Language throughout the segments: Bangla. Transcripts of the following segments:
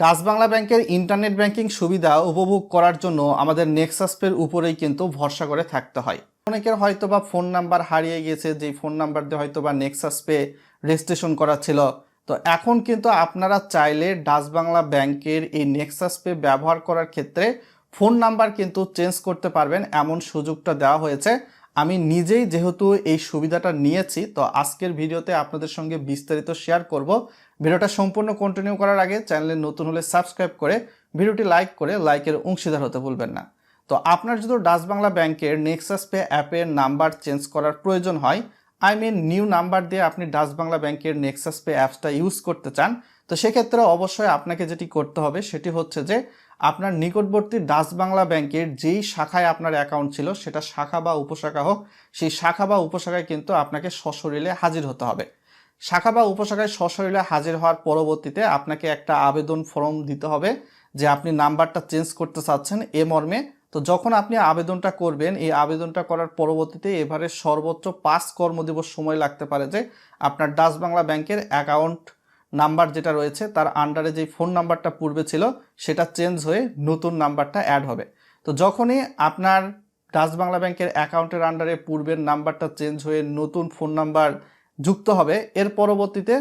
ডাচ বাংলা ব্যাংকের ইন্টারনেট ব্যাংকিং সুবিধা উপভোগ করার জন্য আমাদের নেক্সাসপের উপরেই কিন্তু ভরসা করে থাকতে হয়। অনেকের হয়তো বা ফোন নাম্বার হারিয়ে গিয়েছে যে ফোন নাম্বার দিয়ে হয়তো বা নেক্সাস পে রেজিস্ট্রেশন করা ছিল। তো এখন কিন্তু আপনারা চাইলে ডাচ বাংলা ব্যাংকের এই নেক্সাস পে ব্যবহার করার ক্ষেত্রে ফোন নাম্বার কিন্তু চেঞ্জ করতে পারবেন, এমন সুযোগটা দেওয়া হয়েছে। আমি নিজেই যেহেতু এই সুবিধাটা নিয়েছি, তো আজকের ভিডিওতে আপনাদের সঙ্গে বিস্তারিত শেয়ার করব। ভিডিওটা সম্পূর্ণ কন্টিনিউ করার আগে চ্যানেলে নতুন হলে সাবস্ক্রাইব করে ভিডিওটি লাইক করে লাইকের অংশীদার হতে ভুলবেন না। তো আপনার যদি ডাচ বাংলা ব্যাংকের নেক্সাস পে অ্যাপের নাম্বার চেঞ্জ করার প্রয়োজন হয় আই মিন নিউ নাম্বার দিয়ে আপনি ডাচ বাংলা ব্যাংকের নেক্সাস পে অ্যাপসটা ইউজ করতে চান, তো সেক্ষেত্রে অবশ্যই আপনাকে যেটি করতে হবে সেটি হচ্ছে যে, আপনার নিকটবর্তী ডাচ বাংলা ব্যাংকের যেই শাখায় আপনার অ্যাকাউন্ট ছিল, সেটা শাখা বা উপশাখা হোক, সেই শাখা বা উপশাখায় কিন্তু আপনাকে সশরীরে হাজির হতে হবে। শাখা বা উপশাখায় সশরীরে হাজির হওয়ার পরবর্তীতে আপনাকে একটা আবেদন ফর্ম দিতে হবে যে, আপনি নাম্বারটা চেঞ্জ করতে চাচ্ছেন, এ মর্মে তো যখন আপনি আবেদনটা করবেন, এই আবেদনটা করার পরবর্তীতে এবারে সর্বোচ্চ পাঁচ কর্মদিবস সময় লাগতে পারে যে আপনার ডাচ বাংলা ব্যাংকের অ্যাকাউন্ট নাম্বার যেটা রয়েছে, তার আন্ডারে যে ফোন নাম্বারটা পূর্বে ছিল, সেটা চেঞ্জ হয়ে নতুন নাম্বারটা অ্যাড হবে। তো যখনই আপনার ডাচ বাংলা ব্যাংকের অ্যাকাউন্টের আন্ডারে পূর্বের নাম্বারটা চেঞ্জ হয়ে নতুন ফোন নাম্বার যুক্ত হবে, এর পরবর্তীতে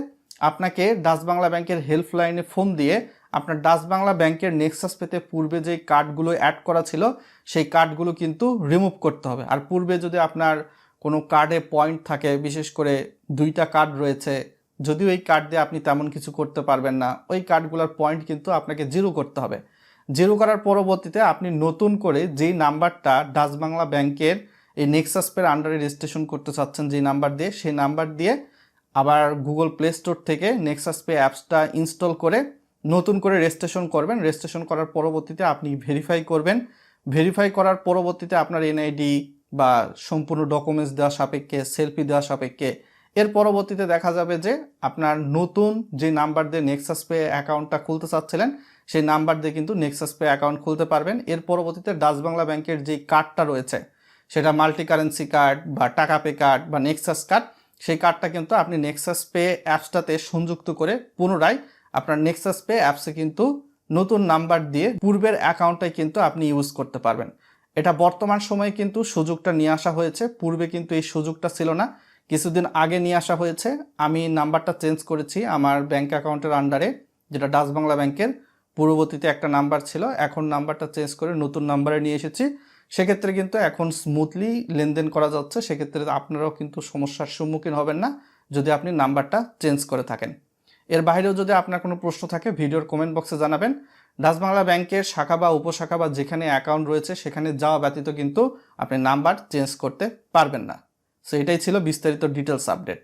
আপনাকে ডাচ বাংলা ব্যাংকের হেল্পলাইনে ফোন দিয়ে আপনার ডাচ বাংলা ব্যাংকের নেক্সাস পেতে পূর্বে যে কার্ডগুলো অ্যাড করা ছিল, সেই কার্ডগুলো কিন্তু রিমুভ করতে হবে। আর পূর্বে যদি আপনার কোনো কার্ডে পয়েন্ট থাকে, বিশেষ করে দুইটা কার্ড রয়েছে, যদিও এই কার্ড দিয়ে আপনি তেমন কিছু করতে পারবেন না, ওই কার্ডগুলোর পয়েন্ট কিন্তু আপনাকে জিরো করতে হবে। জিরো করার পরবর্তীতে আপনি নতুন করে যেই নাম্বারটা ডাচ বাংলা ব্যাংকের এই নেক্সাস পের আন্ডারে রেজিস্ট্রেশন করতে চাচ্ছেন যেই নাম্বার দিয়ে, সেই নাম্বার দিয়ে আবার গুগল প্লে স্টোর থেকে নেক্সাস পে অ্যাপসটা ইনস্টল করে নতুন করে রেজিস্ট্রেশন করবেন। রেজিস্ট্রেশন করার পরবর্তীতে আপনি ভেরিফাই করবেন। ভেরিফাই করার পরবর্তীতে আপনার এনআইডি বা সম্পূর্ণ ডকুমেন্টস দেওয়া সাপেক্ষে সেলফি দেওয়া সাপেক্ষে। এর পরবর্তীতে দেখা যাবে যে আপনার নতুন যে নাম্বার দিয়ে নেক্সাস পে অ্যাকাউন্টটা খুলতে চাচ্ছিলেন, সেই নাম্বার দিয়ে কিন্তু নেক্সাস পে অ্যাকাউন্ট খুলতে পারবেন। এর পরবর্তীতে ডাচ বাংলা ব্যাংকের যে কার্ডটা রয়েছে, সেটা মাল্টি কারেন্সি কার্ড বা টাকা পে কার্ড বা নেক্সাস কার্ড সেই কার্ডটা কিন্তু আপনি নেক্সাস পে অ্যাপসটাতে সংযুক্ত করে পুনরায় আপনার নেক্সাস পে অ্যাপসে কিন্তু নতুন নাম্বার দিয়ে পূর্বের অ্যাকাউন্টটাই কিন্তু আপনি ইউজ করতে পারবেন। এটা বর্তমান সময়ে কিন্তু সুযোগটা নিয়ে আসা হয়েছে। পূর্বে কিন্তু এই সুযোগটা ছিল না। কিছুদিন আগে নিয়ে আসা হয়েছে। আমি নাম্বারটা চেঞ্জ করেছি আমার ব্যাঙ্ক অ্যাকাউন্টের আন্ডারে যেটা ডাচ বাংলা ব্যাংকের পূর্ববর্তীতে একটা নাম্বার ছিল। এখন নাম্বারটা চেঞ্জ করে নতুন নাম্বারে নিয়ে এসেছি। সেক্ষেত্রে কিন্তু এখন স্মুথলি লেনদেন করা যাচ্ছে। সেক্ষেত্রে আপনারাও কিন্তু সমস্যার সম্মুখীন হবেন না যদি আপনি নাম্বারটা চেঞ্জ করে থাকেন। এর বাইরেও যদি আপনার কোনো প্রশ্ন থাকে, ভিডিওর কমেন্ট বক্সে জানাবেন। ডাচ বাংলা ব্যাংকের শাখা বা উপশাখা বা যেখানে অ্যাকাউন্ট রয়েছে, সেখানে যাওয়া ব্যতীত কিন্তু আপনি নাম্বার চেঞ্জ করতে পারবেন না। সো এটাই ছিল বিস্তারিত ডিটেলস আপডেট